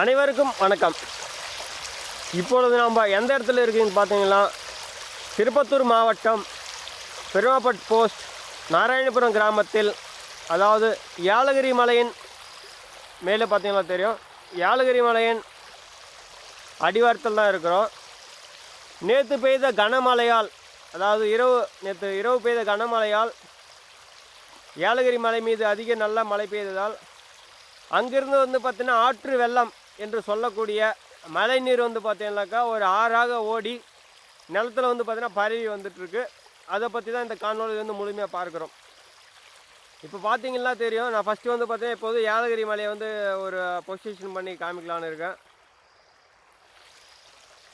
அனைவருக்கும் வணக்கம். இப்பொழுது நாம் எந்த இடத்துல இருக்குதுன்னு பார்த்தீங்கன்னா திருப்பத்தூர் மாவட்டம் பெருமாப்பட் போஸ்ட் நாராயணபுரம் கிராமத்தில் அதாவது ஏலகிரி மலையின் மேலே பார்த்தீங்கன்னா தெரியும். ஏலகிரி மலையின் அடிவாரத்தில் தான் இருக்கிறோம். நேற்று பெய்த கனமழையால் அதாவது இரவு நேற்று இரவு பெய்த கனமழையால் ஏலகிரி மலை மீது அதிக நல்ல மழை பெய்ததால் அங்கிருந்து வந்து பார்த்திங்கன்னா ஆற்று வெள்ளம் என்று சொல்லக்கூடிய மழை நீர் வந்து பார்த்தீங்கன்னாக்கா ஒரு ஆறாக ஓடி நிலத்துல வந்து பார்த்திங்கன்னா பரவி வந்துட்டுருக்கு. அதை பற்றி தான் இந்த காணொலி வந்து முழுமையாக பார்க்குறோம். இப்போ பார்த்தீங்கன்னா தெரியும். நான் ஃபஸ்ட்டு வந்து பார்த்தீங்கன்னா இப்போது ஏலகிரி மலையை வந்து ஒரு பொசிஷன் பண்ணி காமிக்கலான்னு இருக்கேன்.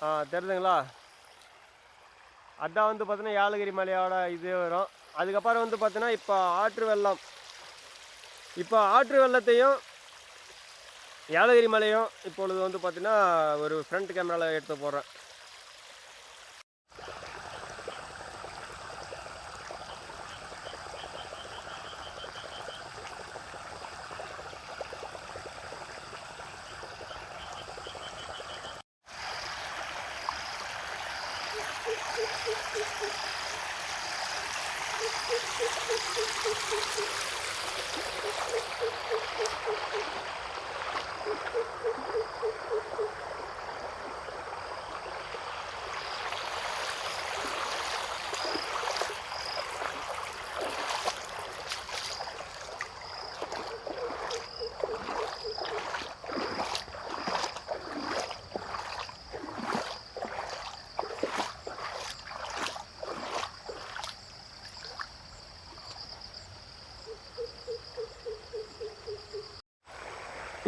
ஆ தெரியுதுங்களா அதான் வந்து பார்த்தீங்கன்னா ஏலகிரி மலையோட இது வரும். அதுக்கப்புறம் வந்து பார்த்தீங்கன்னா இப்போ ஆற்று வெள்ளம். இப்போ ஆற்று வெள்ளத்தையும் ஏலகிரி மலையும் இப்பொழுது வந்து பார்த்தீங்கன்னா ஒரு ஃப்ரண்ட் கேமராவில் எடுத்து போடுறேன்.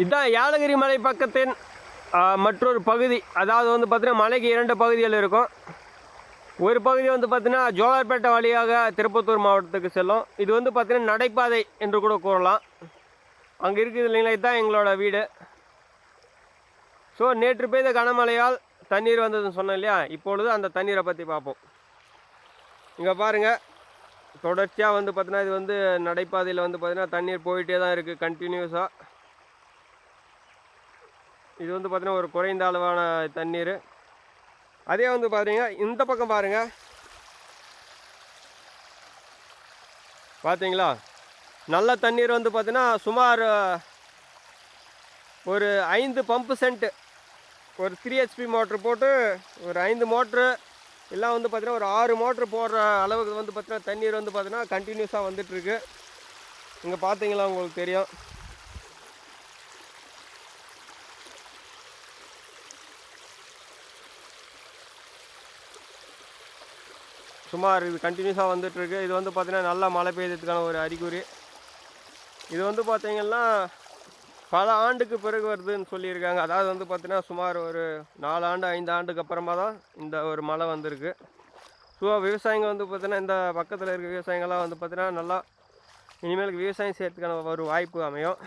இதுதான் ஏலகிரி மலை பக்கத்தின் மற்றொரு பகுதி. அதாவது வந்து பார்த்திங்கன்னா மலைக்கு இரண்டு பகுதிகள் இருக்கும். ஒரு பகுதி வந்து பார்த்திங்கன்னா ஜோலார்பேட்டை வழியாக திருப்பத்தூர் மாவட்டத்துக்கு செல்லும். இது வந்து பார்த்திங்கன்னா நடைபாதை என்று கூட கூறலாம். அங்கே இருக்குது இல்லைங்களா? இதுதான் எங்களோட வீடு. ஸோ நேற்று பெய்த கனமழையால் தண்ணீர் வந்ததுன்னு சொன்னேன் இல்லையா? இப்பொழுது அந்த தண்ணீரை பற்றி பார்ப்போம். இங்கே பாருங்கள் தொடர்ச்சியாக வந்து பார்த்திங்கன்னா இது வந்து நடைபாதையில் வந்து பார்த்திங்கன்னா தண்ணீர் போயிட்டே தான் இருக்குது கண்டினியூஸாக இது வந்து பார்த்திங்கன்னா ஒரு குறைந்த அளவான தண்ணீர். அதே வந்து பார்த்தீங்கன்னா இந்த பக்கம் பாருங்கள் பார்த்தீங்களா? நல்ல தண்ணீர் வந்து பார்த்தீங்கன்னா சுமார் ஒரு ஐந்து பம்பு சென்ட்டு ஒரு த்ரீ ஹெச்பி மோட்ரு போட்டு ஒரு ஐந்து மோட்ரு எல்லாம் வந்து பார்த்தீங்கன்னா ஒரு ஆறு மோட்ரு போடுற அளவுக்கு வந்து பார்த்தீங்கன்னா தண்ணீர் வந்து பார்த்தீங்கன்னா கண்டினியூஸாக வந்துட்டுருக்கு. இங்கே பார்த்தீங்களா உங்களுக்கு தெரியும். சுமார் இது கண்டினியூஸாக வந்துட்டுருக்கு. இது வந்து பார்த்திங்கன்னா நல்லா மழை பெய்யறதுக்கான ஒரு அறிகுறி. இது வந்து பார்த்திங்கன்னா பல ஆண்டுக்கு பிறகு வருதுன்னு சொல்லியிருக்காங்க. அதாவது வந்து பார்த்திங்கன்னா சுமார் ஒரு நாலு ஆண்டு ஐந்து ஆண்டுக்கு அப்புறமா தான் இந்த ஒரு மழை வந்திருக்கு. ஸோ விவசாயிங்க வந்து பார்த்திங்கன்னா இந்த பக்கத்தில் இருக்க விவசாயிங்கள்லாம் வந்து பார்த்திங்கன்னா நல்லா இனிமேலுக்கு விவசாயம் செய்கிறதுக்கான ஒரு வாய்ப்பு அமையும்.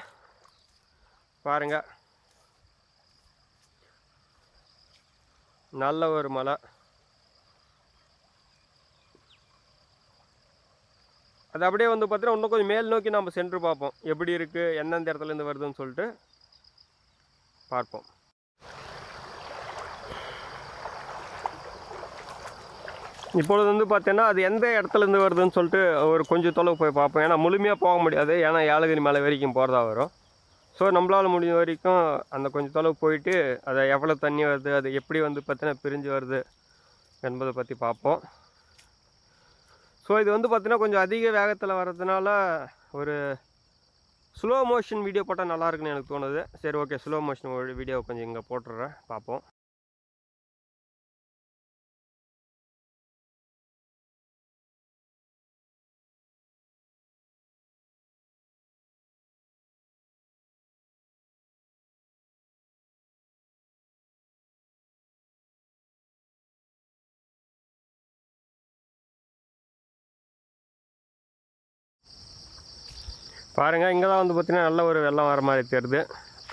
பாருங்கள் நல்ல ஒரு மழை. அது அப்படியே வந்து பார்த்தீங்கன்னா இன்னும் கொஞ்சம் மேல் நோக்கி நம்ம சென்று பார்ப்போம். எப்படி இருக்குது எந்தெந்த இடத்துலேருந்து வருதுன்னு சொல்லிட்டு பார்ப்போம். இப்பொழுது வந்து பார்த்தீங்கன்னா அது எந்த இடத்துலேருந்து வருதுன்னு சொல்லிட்டு ஒரு கொஞ்சம் தொலைவு போய் பார்ப்போம். ஏன்னா முழுமையாக போக முடியாது. ஏன்னா ஏலகிரி மலை வரைக்கும் போகிறதா வரும். ஸோ நம்மளால் முடிஞ்ச வரைக்கும் அந்த கொஞ்சம் தொலைவு போயிட்டு அதை எவ்வளோ தண்ணி வருது அது எப்படி வந்து பார்த்தீங்கன்னா பிரிஞ்சு வருது என்பதை பற்றி பார்ப்போம். ஸோ இது வந்து பார்த்தீங்கன்னா கொஞ்சம் அதிக வேகத்தில் வர்றதுனால ஒரு ஸ்லோ மோஷன் வீடியோ போட்டால் நல்லாயிருக்குன்னு எனக்கு தோணுது. சரி ஓகே ஸ்லோ மோஷன் வீடியோ கொஞ்சம் இங்கே போட்டுடுறேன் பார்ப்போம் பாருங்கள் இங்கே தான் வந்து பார்த்திங்கன்னா நல்ல ஒரு வெள்ளம் வர மாதிரி தெரியுது.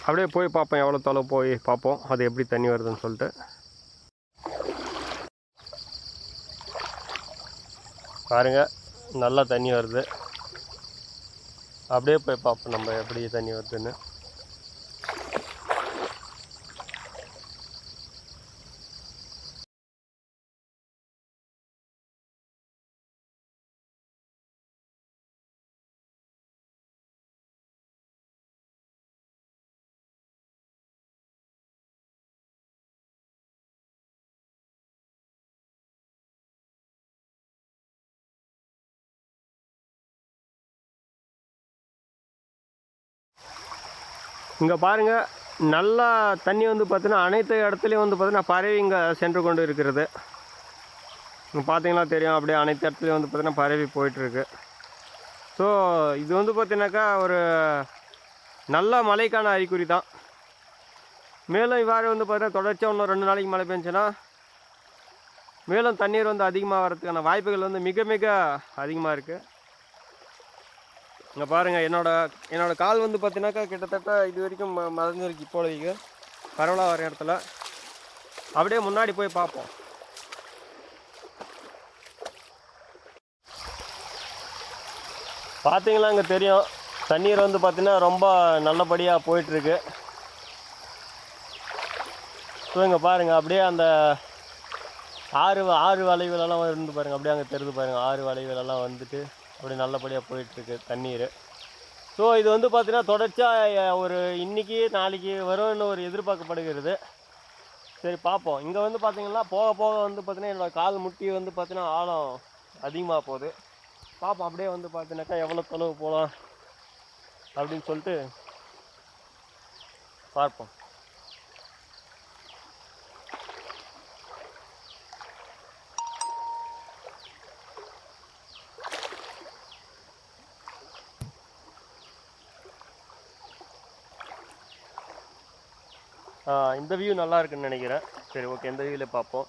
அப்படியே போய் பார்ப்போம் எவ்வளோ தொலைவு போய் பார்ப்போம். அது எப்படி தண்ணி வருதுன்னு சொல்லிட்டு. பாருங்க நல்லா தண்ணி வருது. அப்படியே போய் பார்ப்போம் நம்ம எப்படி தண்ணி வருதுன்னு. இங்கே பாருங்கள் நல்லா தண்ணி வந்து பார்த்தீங்கன்னா அனைத்து இடத்துலையும் வந்து பார்த்தீங்கன்னா பறவை இங்கே சென்று கொண்டு இருக்கிறது. இங்கே பார்த்தீங்கன்னா தெரியும் அப்படியே அனைத்து இடத்துலையும் வந்து பார்த்தீங்கன்னா பறவை போயிட்டுருக்கு ஸோ இது வந்து பார்த்தீங்கன்னாக்கா ஒரு நல்ல மழைக்கான அறிகுறி தான். மேலும் இவ்வாறு வந்து பார்த்தீங்கன்னா தொடர்ச்சியாக இன்னும் ரெண்டு நாளைக்கு மழை பெஞ்சுன்னா மேலும் தண்ணீர் வந்து அதிகமாக வரதுக்கான வாய்ப்புகள் வந்து மிக மிக அதிகமாக இருக்குது இங்கே பாருங்கள் என்னோட என்னோடய கால் வந்து பார்த்தீங்கன்னாக்கா கிட்டத்தட்ட இது வரைக்கும் ம மறைஞ்சிருக்கு இப்போதைக்கு பரவலாக வர இடத்துல. அப்படியே முன்னாடி போய் பார்ப்போம் பார்த்தீங்களா இங்கே தெரியும் தண்ணீர் வந்து பார்த்தீங்கன்னா ரொம்ப நல்லபடியாக போயிட்டுருக்கு. ஸோ இங்கே பாருங்கள் அப்படியே அந்த ஆறு ஆறு வளைவுலலாம் இருந்து பாருங்கள் அப்படியே அங்கே தெரிந்து பாருங்கள் ஆறு வளைவுலலாம் வந்துட்டு அப்படி நல்லபடியாக போயிட்டுருக்கு தண்ணீர். ஸோ இது வந்து பார்த்திங்கன்னா தொடர்ச்சியாக ஒரு இன்றைக்கி நாளைக்கு வரும்னு ஒரு எதிர்பார்க்கப்படுகிறது. சரி பார்ப்போம் இங்கே வந்து பார்த்திங்கன்னா போக போக வந்து பார்த்திங்கன்னா என்னோட கால் முட்டி வந்து பார்த்திங்கன்னா ஆழம் அதிகமாக போகுது. பார்ப்போம் அப்படியே வந்து பார்த்தீங்கன்னாக்கா எவ்வளோ தொலைவு போகலாம் அப்படின்னு சொல்லிட்டு பார்ப்போம். இந்த வியூ நல்லா இருக்குன்னு நினைக்கிறேன். சரி ஓகே இந்த வியூவில் பார்ப்போம்.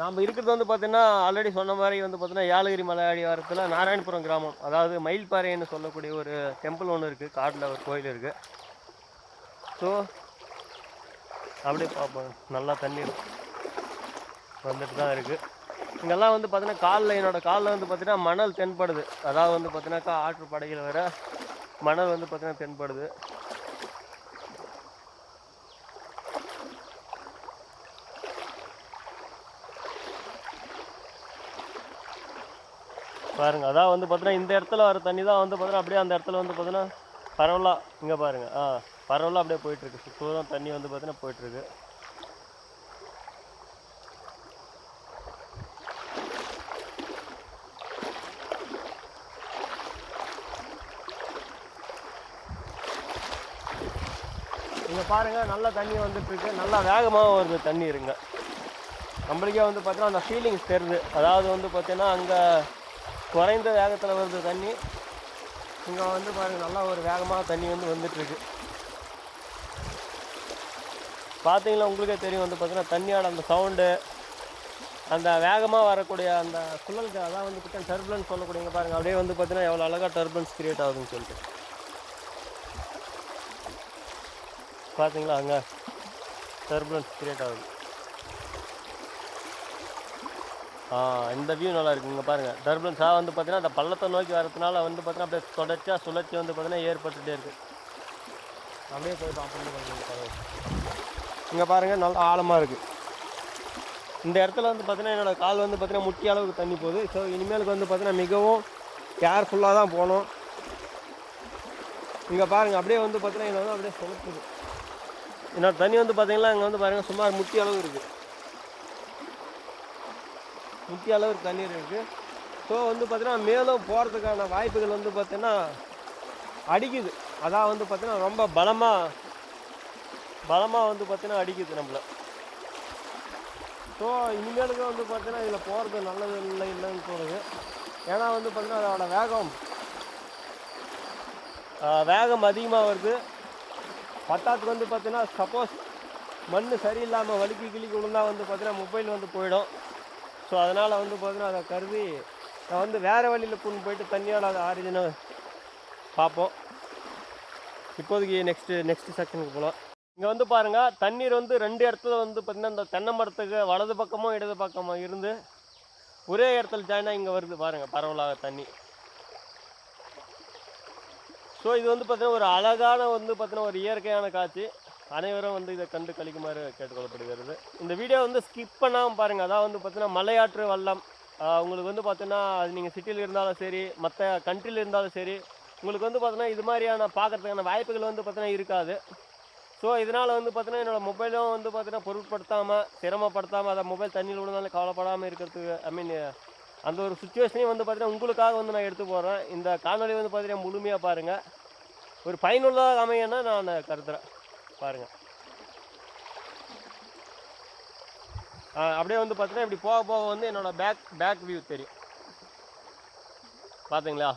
நாம் இருக்கிறது வந்து பார்த்தீங்கன்னா ஆல்ரெடி சொன்ன மாதிரி வந்து பார்த்தீங்கன்னா ஏலகிரி மலை அடிவாரத்தில் நாராயணபுரம் கிராமம். அதாவது மயில்பாறைன்னு சொல்லக்கூடிய ஒரு டெம்பிள் ஒன்று இருக்குது காட்டில் ஒரு கோயில் இருக்குது ஸோ அப்படியே பார்ப்போம். நல்லா தண்ணி வந்துட்டு தான் இருக்குது இங்கெல்லாம் வந்து பார்த்தீங்கன்னா காலில் என்னோடய காலில் வந்து பார்த்தீங்கன்னா மணல் தென்படுது. அதாவது வந்து பார்த்தீங்கன்னாக்கா ஆற்று படையில் வர மணல் வந்து பார்த்தீங்கன்னா தென்படுது. பாருங்க அதான் வந்து பார்த்தீங்கன்னா இந்த இடத்துல வர தண்ணி தான் வந்து பார்த்தீங்கன்னா அப்படியே அந்த இடத்துல வந்து பார்த்தீங்கன்னா பரவலாக இங்கே பாருங்க ஆ பரவலாக அப்படியே போயிட்டுருக்கு. சுத்தூரம் தண்ணி வந்து பார்த்தீங்கன்னா போயிட்டுருக்கு. இங்கே பாருங்க நல்ல தண்ணி வந்துட்டுருக்கு. நல்லா வேகமாக வருது தண்ணி இருங்க. நம்மளுக்கே வந்து பார்த்தீங்கன்னா அந்த ஃபீலிங்ஸ் தெரியுது. அதாவது வந்து பார்த்தீங்கன்னா அங்கே குறைந்த வேகத்தில் வருது தண்ணி. இங்கே வந்து பாருங்கள் நல்லா ஒரு வேகமாக தண்ணி வந்து வந்துட்டுருக்கு. பார்த்தீங்களா உங்களுக்கே தெரியும் வந்து பார்த்தீங்கன்னா தண்ணியோட அந்த சவுண்டு அந்த வேகமாக வரக்கூடிய அந்த குழலுக்கு அதான் வந்து பார்த்தா டர்புலன்ஸ் சொல்லக்கூடியங்க பாருங்கள் அப்படியே வந்து பார்த்தீங்கன்னா எவ்வளோ அழகாக டர்புலன்ஸ் கிரியேட் ஆகுதுன்னு சொல்லிட்டு. பார்த்தீங்களா அங்கே டர்புலன்ஸ் கிரியேட் ஆகுது ஆ இந்த வியூ நல்லா இருக்குங்க பாருங்கள் டர்புலன்ஸாக வந்து பார்த்தீங்கன்னா அந்த பள்ளத்தை நோக்கி வரதுனால வந்து பார்த்தீங்கன்னா அப்படியே தொடர்ச்சியாக சுழற்சி வந்து பார்த்தீங்கன்னா ஏற்பட்டுகிட்டே இருக்குது அப்படியே போய் பார்ப்போம். இங்கே பாருங்கள் நல்லா ஆழமாக இருக்குது இந்த இடத்துல வந்து பார்த்தீங்கன்னா என்னோட கால் வந்து பார்த்தீங்கன்னா முட்டிய அளவுக்கு தண்ணி போகுது. ஸோ இனிமேலுக்கு வந்து பார்த்தீங்கன்னா மிகவும் கேர்ஃபுல்லாக தான் போகணும். இங்கே பாருங்கள் அப்படியே வந்து பார்த்தீங்கன்னா என்னோட வந்து அப்படியே சுழற்சி என்னோடய தண்ணி வந்து பார்த்தீங்கன்னா இங்கே வந்து பாருங்கள் சுமார் முட்டி அளவு இருக்குது முக்கிய அளவுக்கு தண்ணீர் இருக்குது ஸோ வந்து பார்த்திங்கன்னா மேலும் போகிறதுக்கான வாய்ப்புகள் வந்து பார்த்தீங்கன்னா அடிக்குது. அதான் வந்து பார்த்திங்கன்னா ரொம்ப பலமாக பலமாக வந்து பார்த்தீங்கன்னா அடிக்குது நம்மளை. ஸோ இனிமேலுக்கு வந்து பார்த்தீங்கன்னா இதில் போகிறது நல்லது இல்லை இல்லைன்னு தோணுது ஏன்னா வந்து பார்த்திங்கன்னா அதோட வேகம் வேகம் அதிகமாக வருது. பத்தாத்துக்கு வந்து பார்த்தீங்கன்னா சப்போஸ் மண் சரியில்லாமல் வழுக்கி கிளிக்கு விழுந்தால் வந்து பார்த்திங்கன்னா மொபைல் வந்து போயிடும். ஸோ அதனால் வந்து பார்த்தீங்கன்னா அதை கருதி நான் வந்து வேறு வழியில் கொண்டு போயிட்டு தண்ணியால் அதை ஆரிஜினை பார்ப்போம். இப்போதைக்கு நெக்ஸ்ட்டு நெக்ஸ்ட்டு செக்ஷனுக்கு போகலாம் இங்கே வந்து பாருங்கள் தண்ணீர் வந்து ரெண்டு இடத்துல வந்து பார்த்திங்கன்னா இந்த தென்னை மரத்துக்கு வலது பக்கமும் இடது பக்கமும் இருந்து ஒரே இடத்துல ஜாயினாக இங்கே வருது பாருங்கள் பரவலாக தண்ணி. ஸோ இது வந்து பார்த்திங்கன்னா ஒரு அழகான வந்து பார்த்தீங்கன்னா ஒரு இயற்கையான காட்சி. அனைவரும் வந்து இதை கண்டு கழிக்குமாறு கேட்டுக்கொள்ளப்படுகிறது. இந்த வீடியோ வந்து ஸ்கிப் பண்ணாமல் பாருங்கள் அதான் வந்து பார்த்தீங்கன்னா மலையாற்று வல்லம் உங்களுக்கு வந்து பார்த்தீங்கன்னா அது நீங்கள் சிட்டியில் இருந்தாலும் சரி மற்ற கண்ட்ரியில் இருந்தாலும் சரி உங்களுக்கு வந்து பார்த்தீங்கன்னா இது மாதிரியான பார்க்கறதுக்கான வாய்ப்புகள் வந்து பார்த்தீங்கன்னா இருக்காது. ஸோ இதனால் வந்து பார்த்தீங்கன்னா என்னோடய மொபைலும் வந்து பார்த்தீங்கன்னா பொருட்படுத்தாமல் சிரமப்படுத்தாமல் அதை மொபைல் தண்ணியில் விழுந்தாலும் கவலைப்படாமல் இருக்கிறதுக்கு ஐ மீன் அந்த ஒரு சுச்சுவேஷனையும் வந்து பார்த்தீங்கன்னா உங்களுக்காக வந்து நான் எடுத்து போகிறேன் இந்த காணொலி வந்து பார்த்தீங்கன்னா முழுமையாக பாருங்கள் ஒரு பயனுள்ளதாக அமையன்னா நான் கருதுகிறேன் பாருங்கள் அப்படியே வந்து பார்த்தீங்கன்னா இப்படி போக போக வந்து என்னோடய பேக் பேக் வியூ தெரியும். பார்த்தீங்களா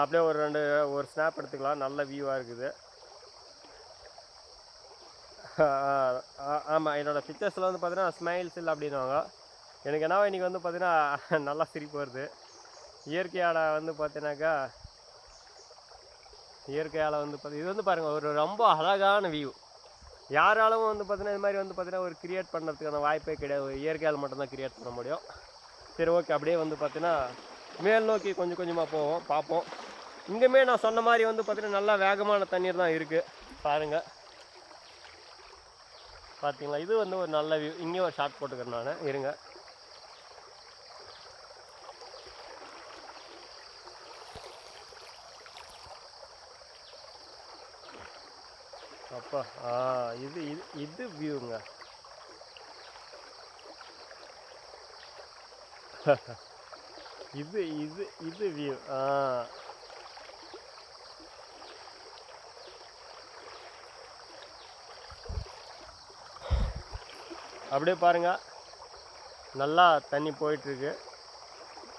அப்படியே ஒரு ரெண்டு ஒரு ஸ்னாப் எடுத்துக்கலாம். நல்ல வியூவாக இருக்குது. ஆமாம் என்னோடய பிக்சர்ஸில் வந்து பார்த்தீங்கன்னா ஸ்மைல்ஸ் இல்லை அப்படின்னுவாங்க. எனக்கு என்னவோ இன்றைக்கி வந்து பார்த்தீங்கன்னா நல்லா சிரிப்பு வருது. இயற்கையாட வந்து பார்த்தீங்கன்னாக்கா இயற்கையால் வந்து பார்த்து இது வந்து பாருங்கள் ஒரு ரொம்ப அழகான வியூ யாராலும் வந்து பார்த்தீங்கன்னா இது மாதிரி வந்து பார்த்தீங்கன்னா ஒரு கிரியேட் பண்ணுறதுக்கான வாய்ப்பே கிடையாது. இயற்கையால் மட்டும்தான் கிரியேட் பண்ண முடியும். சரி ஓகே அப்படியே வந்து பார்த்தீங்கன்னா மேல் நோக்கி கொஞ்சம் கொஞ்சமாக போவோம் பார்ப்போம். இங்கேயுமே நான் சொன்ன மாதிரி வந்து பார்த்தீங்கன்னா நல்லா வேகமான தண்ணீர் தான் இருக்குது பாருங்கள் பார்த்தீங்களா இது வந்து ஒரு நல்ல வியூ இங்கேயும் ஒரு ஷாட் போட்டுக்கிறேன் நான். இருங்க. அப்பா. ஆ இது இது இது வியூங்க இது இது இது வியூ ஆ. அப்படியே பாருங்க. நல்லா தண்ணி போயிட்டுருக்கு.